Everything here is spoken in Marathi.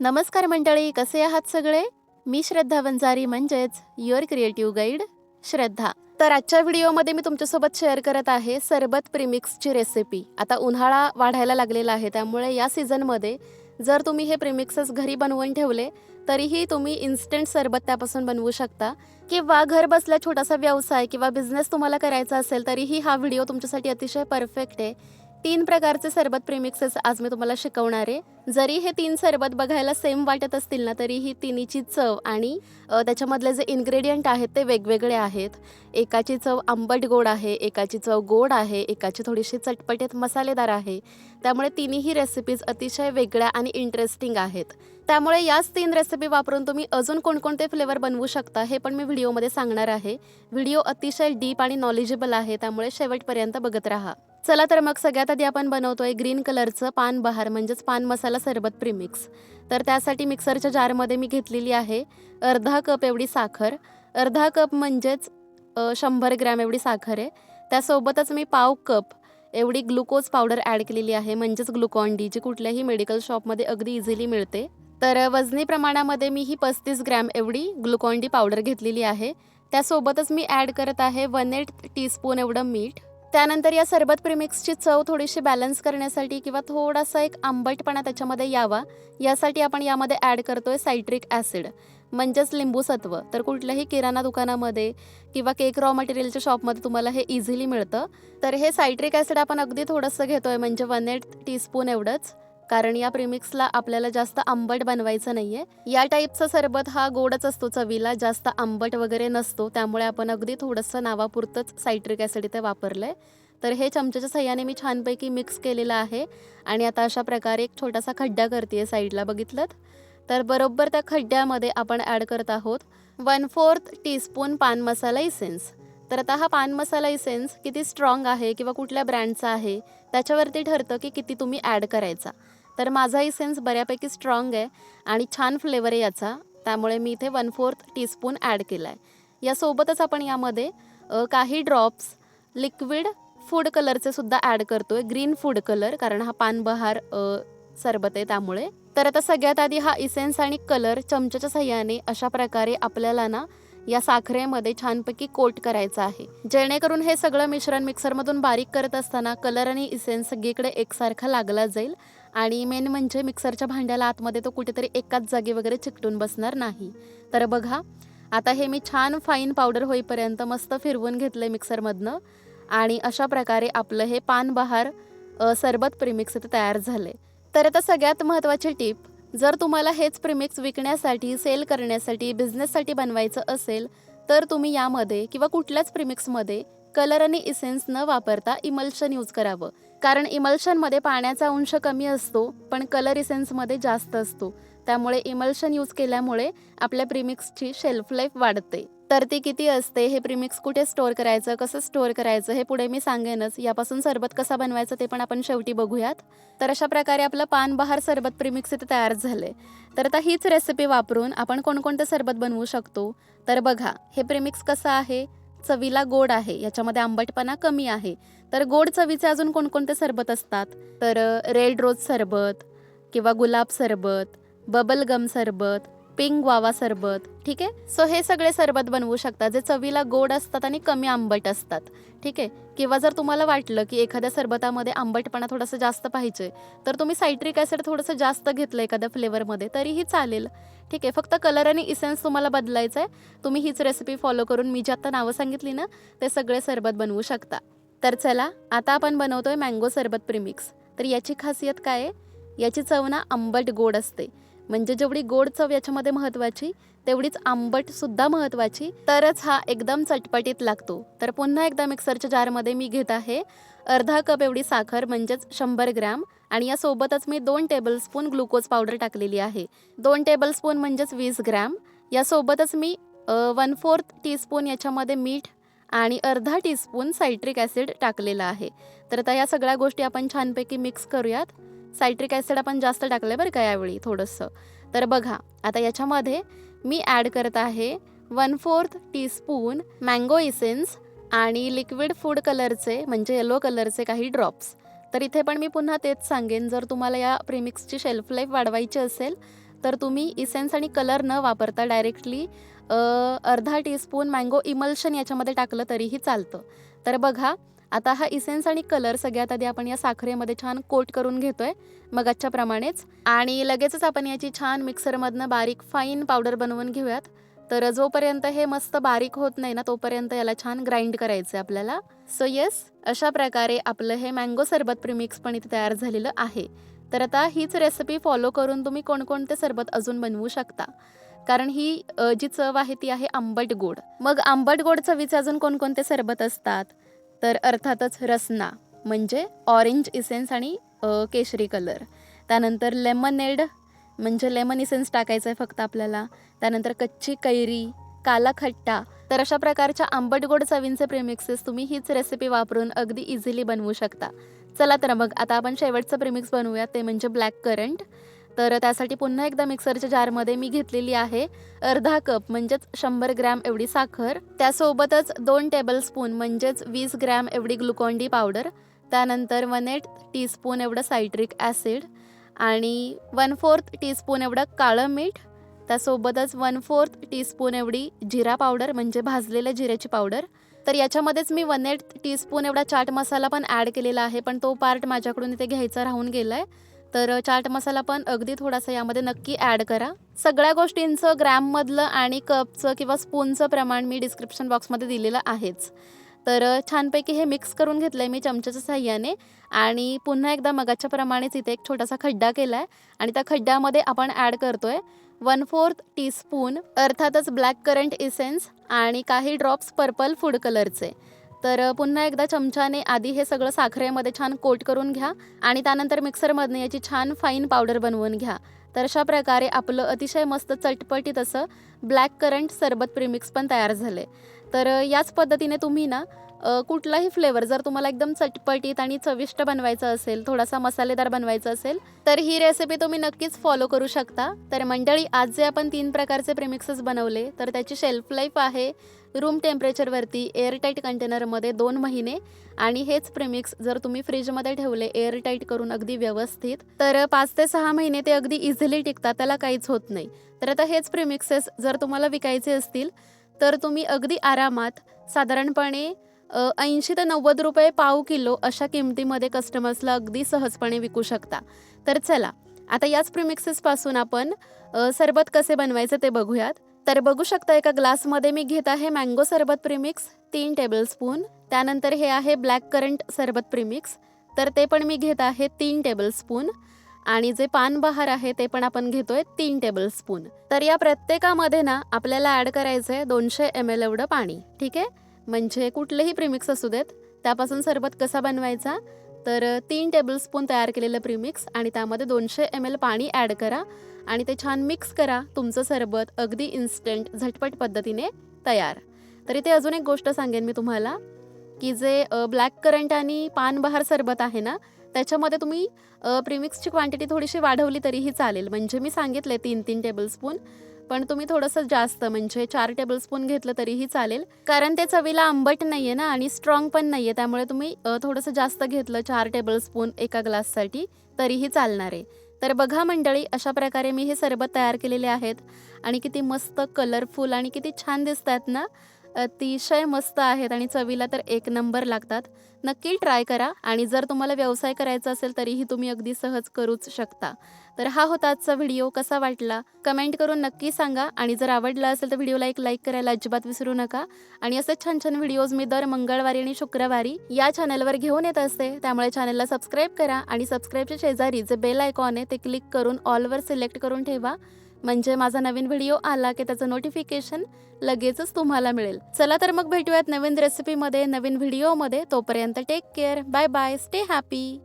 नमस्कार मंडळी कसे आहात सगळे? मी श्रद्धा वंजारी म्हणजेच युअर क्रिएटिव्ह गाईड श्रद्धा. तर आजच्या व्हिडिओमध्ये मी तुमच्यासोबत शेअर करत आहे सरबत प्रिमिक्सची रेसिपी आता उन्हाळा वाढायला लागलेला आहे त्यामुळे या सीझनमध्ये जर तुम्ही हे प्रिमिक्सेस घरी बनवून ठेवले तरीही तुम्ही इन्स्टंट सरबत त्यापासून बनवू शकता. किंवा घर बसल्या छोटासा व्यवसाय किंवा बिझनेस तुम्हाला करायचा असेल तरीही हा व्हिडिओ तुमच्यासाठी अतिशय परफेक्ट आहे. तीन प्रकारचे सरबत प्रेमिक्सेस आज मी तुम्हाला शिकवणार आहे. जरी हे तीन सरबत बघायला सेम वाटत असतील ना तरी ही तिन्हीची चव आणि त्याच्यामधले जे इन्ग्रेडियंट आहेत ते वेगवेगळे आहेत. एकाची चव आंबट गोड आहे एकाची चव गोड आहे एकाची थोडीशी चटपटीत मसालेदार आहे. त्यामुळे तिन्ही रेसिपीज अतिशय वेगळ्या आणि इंटरेस्टिंग आहेत. त्यामुळे याच तीन रेसिपी वापरून तुम्ही अजून कोणकोणते फ्लेवर बनवू शकता हे पण मी व्हिडिओमध्ये सांगणार आहे. व्हिडिओ अतिशय डीप आणि नॉलेजेबल आहे त्यामुळे शेवटपर्यंत बघत राहा. चला तर मग सगळ्यात आधी आपण बनवतोय ग्रीन कलरचं पान बहार म्हणजेच पान मसाला सरबत प्रीमिक्स तर त्यासाठी मिक्सरच्या जारमध्ये मी घेतलेली आहे अर्धा कप एवढी साखर. अर्धा कप म्हणजेच शंभर ग्रॅम एवढी साखर आहे. त्यासोबतच मी पाव कप एवढी ग्लुकोज पावडर ॲड केलेली आहे म्हणजेच ग्लुकॉन डी जी कुठल्याही मेडिकल शॉपमध्ये अगदी इझिली मिळते. तर वजनी प्रमाणामध्ये मी ही पस्तीस ग्रॅम एवढी ग्लुकॉन डी पावडर घेतलेली आहे. त्यासोबतच मी ॲड करत आहे वन एट टीस्पून एवढं मीठ. त्यानंतर या सरबत प्रिमिक्सची चव थोडीशी बॅलन्स करण्यासाठी किंवा थोडासा एक आंबटपणा त्याच्यामध्ये यावा. यासाठी आपण यामध्ये ॲड करतोय सायट्रिक ॲसिड म्हणजेच लिंबूसत्व. तर कुठल्याही किराणा दुकानामध्ये किंवा केक रॉ मटेरियलच्या शॉपमध्ये तुम्हाला हे इझिली मिळतं. तर हे सायट्रिक ॲसिड आपण अगदी थोडंसं घेतोय. म्हणजे वन एट टीस्पून एवढंच. कारण या प्रिमिक्सला आपल्याला जास्त आंबट बनवायचं नाहीये. या टाईपचा सरबत हा गोडच असतो चवीला जास्त आंबट वगैरे नसतो. त्यामुळे आपण अगदी थोडंसं नावापुरतंच सायट्रिक ॲसिड इथे वापरलंय. तर हे चमच्याच्या सहाय्याने मी छानपैकी मिक्स केलेलं आहे. आणि आता अशा प्रकारे एक छोटासा खड्डा करते साईडला बघितलं तर बरोबर त्या खड्ड्यामध्ये आपण ॲड करत आहोत वन फोर्थ टीस्पून पान मसाला इसेन्स तर आता हा पान मसाला इसेन्स किती स्ट्रॉंग आहे किंवा कुठल्या ब्रँडचा आहे त्याच्यावरती ठरतं की किती तुम्ही ॲड करायचा. तर माझा इसेन्स बऱ्यापैकी स्ट्रॉंग आहे आणि छान फ्लेवर आहे याचा. त्यामुळे मी इथे वन फोर्थ टीस्पून ॲड केला आहे यासोबतच आपण यामध्ये काही ड्रॉप्स लिक्विड फूड कलरचे सुद्धा ॲड करतोय. ग्रीन फूड कलर कारण हा पानबहार सरबत आहे त्यामुळे. तर आता सगळ्यात आधी हा इसेन्स आणि कलर चमच्याच्या सहाय्याने अशा प्रकारे आपल्याला ना या साखरेमध्ये छानपैकी कोट करायचं आहे. जेणेकरून हे सगळं मिश्रण मिक्सरमधून बारीक करत असताना कलर आणि इसेन्स सगळीकडे एकसारखा लागला जाईल. आणि मेन म्हणजे मिक्सरच्या भांड्याला आतमध्ये तो कुठेतरी एकाच जागी वगैरे चिकटून बसणार नाही. तर बघा आता हे मी छान फाईन पावडर होईपर्यंत मस्त फिरवून घेतलं आहे मिक्सरमधनं. आणि अशा प्रकारे आपलं हे पानबहार सरबत प्रिमिक्स इथं तयार झाले तर आता सगळ्यात महत्त्वाची टीप जर तुम्हाला हेच प्रिमिक्स विकण्यासाठी सेल करण्यासाठी बिझनेससाठी बनवायचं असेल तर तुम्ही यामध्ये किंवा कुठल्याच प्रिमिक्समध्ये कलर आणि इसेन्स न वापरता इमल्शन यूज करावं. कारण इमल्शनमध्ये पाण्याचा अंश कमी असतो पण कलर इसेन्समध्ये जास्त असतो. त्यामुळे इमल्शन यूज केल्यामुळे आपल्या प्रिमिक्सची शेल्फ लाईफ वाढते. तर ती किती असते? हे प्रिमिक्स कुठे स्टोअर करायचं? कसं स्टोअर करायचं? हे पुढे मी सांगेनच. यापासून सरबत कसा बनवायचं ते पण आपण शेवटी बघूयात. तर अशा प्रकारे आपलं पानबहार सरबत प्रिमिक्स इथे तयार झाले तर आता हीच रेसिपी वापरून आपण कोणकोणते सरबत बनवू शकतो? तर बघा हे प्रिमिक्स कसं आहे? चवीला गोड आहे. याच्यामध्ये आंबटपणा कमी आहे. तर गोड चवीचे अजून कोणकोणते सरबत असतात? तर रेड रोज सरबत किंवा गुलाब सरबत बबल गम सरबत पिंक वावा सरबत ठीक आहे? सो हे सगळे सरबत बनवू शकता जे चवीला गोड असतात आणि कमी आंबट असतात ठीक आहे? किंवा जर तुम्हाला वाटलं की एखाद्या सरबतामध्ये आंबटपणा थोडासा जास्त पाहिजे तर तुम्ही सायट्रिक ॲसिड थोडंसं जास्त घेतलं एखाद्या फ्लेवरमध्ये तरीही चालेल ठीक आहे? फक्त कलर आणि इसेन्स तुम्हाला बदलायचं आहे. तुम्ही हीच रेसिपी फॉलो करून मी जे आता नावं सांगितली ना ते सगळे सरबत बनवू शकता. तर चला आता आपण बनवतोय मँगो सरबत प्रिमिक्स तर याची खासियत काय आहे? याची चव ना आंबट गोड असते. म्हणजे जेवढी गोड चव याच्यामध्ये महत्त्वाची तेवढीच आंबट सुद्धा महत्त्वाची तरच हा एकदम चटपटीत लागतो. तर पुन्हा एकदा मिक्सरच्या जारमध्ये मी घेत आहे अर्धा कप एवढी साखर म्हणजेच शंभर ग्रॅम. आणि यासोबतच मी दोन टेबलस्पून ग्लुकोज पावडर टाकलेली आहे. दोन टेबलस्पून म्हणजेच वीस ग्रॅम. यासोबतच मी वन फोर्थ टीस्पून याच्यामध्ये मीठ आणि अर्धा टीस्पून सायट्रिक ॲसिड टाकलेलं आहे. तर आता या सगळ्या गोष्टी आपण छानपैकी मिक्स करूयात. सायट्रिक ॲसिड आपण जास्त टाकलं बरं का यावेळी थोडंसं. तर बघा आता याच्यामध्ये मी ॲड करत आहे one fourth teaspoon mango essence आणि लिक्विड फूड कलरचे म्हणजे येलो कलरचे काही ड्रॉप्स. तर इथे पण मी पुन्हा तेच सांगेन जर तुम्हाला या प्रिमिक्सची शेल्फ लाईफ वाढवायची असेल तर तुम्ही इसेन्स आणि कलर न वापरता डायरेक्टली अर्धा टीस्पून मँगो इमल्शन याच्यामध्ये टाकलं तरीही चालतं. तर बघा आता हा इसेन्स आणि कलर सगळ्यात आधी आपण या साखरेमध्ये छान कोट करून घेतोय मग प्रमाणेच. आणि लगेचच आपण याची छान मिक्सरमधनं बारीक फाईन पावडर बनवून घेऊयात. तर जोपर्यंत हे मस्त बारीक होत नाही ना तोपर्यंत याला छान ग्राइंड करायचं आहे आपल्याला. सो येस अशा प्रकारे आपलं हे मँगो सरबत प्रिमिक्स पण इथे तयार झालेलं आहे. तर आता हीच रेसिपी फॉलो करून तुम्ही कोणकोणते सरबत अजून बनवू शकता. कारण ही जी चव आहे ती आहे आंबट गोड. मग आंबट गोड चवीचे अजून कोणकोणते सरबत असतात? तर अर्थातच रसना म्हणजे ऑरेंज इसेन्स आणि केशरी कलर त्यानंतर लेमनेड म्हणजे लेमन इसेन्स टाकायचं आहे फक्त आपल्याला. त्यानंतर कच्ची कैरी काला खट्टा. तर अशा प्रकारच्या आंबट गोड चवींचे प्रेमिक्सेस तुम्ही हीच रेसिपी वापरून अगदी इझिली बनवू शकता. चला तर मग आता आपण शेवटचं प्रेमिक्स बनवूया. ते म्हणजे ब्लॅक करंट तर त्यासाठी पुन्हा एकदा मिक्सरच्या जारमध्ये मी घेतलेली आहे अर्धा कप म्हणजेच शंभर ग्रॅम एवढी साखर. त्यासोबतच दोन टेबलस्पून म्हणजेच वीस ग्रॅम एवढी ग्लुकॉन डी पावडर. त्यानंतर वन एट टीस्पून एवढं सायट्रिक ॲसिड आणि वन फोर्थ टीस्पून एवढं काळं मीठ. त्यासोबतच वन फोर्थ टीस्पून एवढी जिरा पावडर म्हणजे भाजलेल्या जिऱ्याची पावडर. तर याच्यामध्येच मी वन एट टीस्पून एवढा चाट मसाला पण ॲड केलेला आहे पण तो पार्ट माझ्याकडून इथे घ्यायचा राहून गेला आहे तर चाट मसाला पण अगदी थोडासा यामध्ये नक्की ॲड करा. सगळ्या गोष्टींचं ग्रॅममधलं आणि कपचं किंवा स्पूनचं प्रमाण मी डिस्क्रिप्शन बॉक्समध्ये दिलेलं आहेच. तर छानपैकी हे मिक्स करून घेतलं आहे मी चमच्याच्या साह्याने. आणि पुन्हा एकदा मगाच्या प्रमाणेच इथे एक छोटासा खड्डा केला आहे आणि त्या खड्ड्यामध्ये आपण ॲड करतोय वन फोर्थ टीस्पून अर्थातच ब्लॅक करंट इसेन्स आणि काही ड्रॉप्स पर्पल फूड कलरचे तर पुन्हा एकदा चमच्याने आधी हे सगळं साखरेमध्ये छान कोट करून घ्या आणि त्यानंतर मिक्सरमधनं याची छान फाईन पावडर बनवून घ्या. तर अशा प्रकारे आपलं अतिशय मस्त चटपटीत असं ब्लॅक करंट सरबत प्रिमिक्स पण तयार झाले तर याच पद्धतीने तुम्ही ना कुठलाही फ्लेवर जर तुम्हाला एकदम चटपटीत आणि चविष्ट बनवायचं असेल थोडासा मसालेदार बनवायचा असेल तर ही रेसिपी तुम्ही नक्कीच फॉलो करू शकता. तर मंडळी आज जे आपण तीन प्रकारचे प्रेमिक्सेस बनवले तर त्याची शेल्फ लाईफ आहे रूम टेम्परेचरवरती एअरटाईट कंटेनरमध्ये दोन महिने. आणि हेच प्रेमिक्स जर तुम्ही फ्रीजमध्ये ठेवले एअरटाईट करून अगदी व्यवस्थित तर पाच ते सहा महिने ते अगदी इझिली टिकतात त्याला काहीच होत नाही. तर आता हेच प्रेमिक्सेस जर तुम्हाला विकायचे असतील तर तुम्ही अगदी आरामात साधारणपणे ऐंशी ते नव्वद रुपये पाव किलो अशा किमतीमध्ये कस्टमर्सला अगदी सहजपणे विकू शकता. तर चला आता याच प्रिमिक्सेसपासून आपण सरबत कसे बनवायचे ते बघूयात. तर बघू शकता एका ग्लासमध्ये मी घेत आहे मँगो सरबत प्रिमिक्स तीन टेबलस्पून त्यानंतर हे आहे ब्लॅक करंट सरबत प्रिमिक्स तर ते पण मी घेत आहे तीन टेबलस्पून आणि जे पानबहार आहे ते पण आपण घेतोय तीन टेबलस्पून तर या प्रत्येकामध्ये ना आपल्याला ॲड करायचं आहे दोनशे एम एल एवढं पाणी ठीक आहे? म्हणजे कुठलेही प्रिमिक्स असू देत. त्यापासून सरबत कसा बनवायचा? तर तीन टेबलस्पून तयार केलेलं प्रिमिक्स आणि त्यामध्ये दोनशे एम एल पाणी ॲड करा आणि ते छान मिक्स करा. तुमचं सरबत अगदी इन्स्टंट झटपट पद्धतीने तयार. तर इथे अजून एक गोष्ट सांगेन मी तुम्हाला की जे ब्लॅक करंट आणि पानबहार सरबत आहे ना त्याच्यामध्ये तुम्ही प्रिमिक्सची क्वांटिटी थोडीशी वाढवली तरीही चालेल. म्हणजे मी सांगितले तीन तीन टेबलस्पून पण तुम्ही थोडंसं जास्त म्हणजे चार टेबलस्पून घेतलं तरीही चालेल. कारण ते चवीला आंबट नाही आहे ना आणि स्ट्रॉंग पण नाही आहे त्यामुळे तुम्ही थोडंसं जास्त घेतलं चार टेबलस्पून एका ग्लाससाठी तरीही चालणार आहे. तर बघा मंडळी अशा प्रकारे मी हे सरबत तयार केलेले आहेत. आणि किती मस्त कलरफुल आणि किती छान दिसत आहेत ना? अतिशय मस्त आहेत आणि चवीला तर एक नंबर लागतात. नक्की ट्राय करा आणि जर तुम्हाला व्यवसाय करायचा असेल तरीही तुम्ही अगदी सहज करूच शकता. तर हा होता आजचा व्हिडिओ. कसा वाटला? कमेंट करून नक्की सांगा आणि जर आवडला असेल तर व्हिडिओला एक लाईक करायला अजिबात विसरू नका. आणि असे छान छान व्हिडिओज मी दर मंगळवारी आणि शुक्रवारी या चॅनलवर घेऊन येत असते. त्यामुळे चॅनलला सबस्क्राईब करा आणि सबस्क्राईबच्या शेजारी जे बेल आयकॉन आहे ते क्लिक करून ऑलवर सिलेक्ट करून ठेवा. म्हणजे माझा नवीन व्हिडिओ आला की त्याचं नोटिफिकेशन लगेचच तुम्हाला मिळेल. चला तर मग भेटूयात नवीन रेसिपीमध्ये नवीन व्हिडिओमध्ये तोपर्यंत take care bye bye stay happy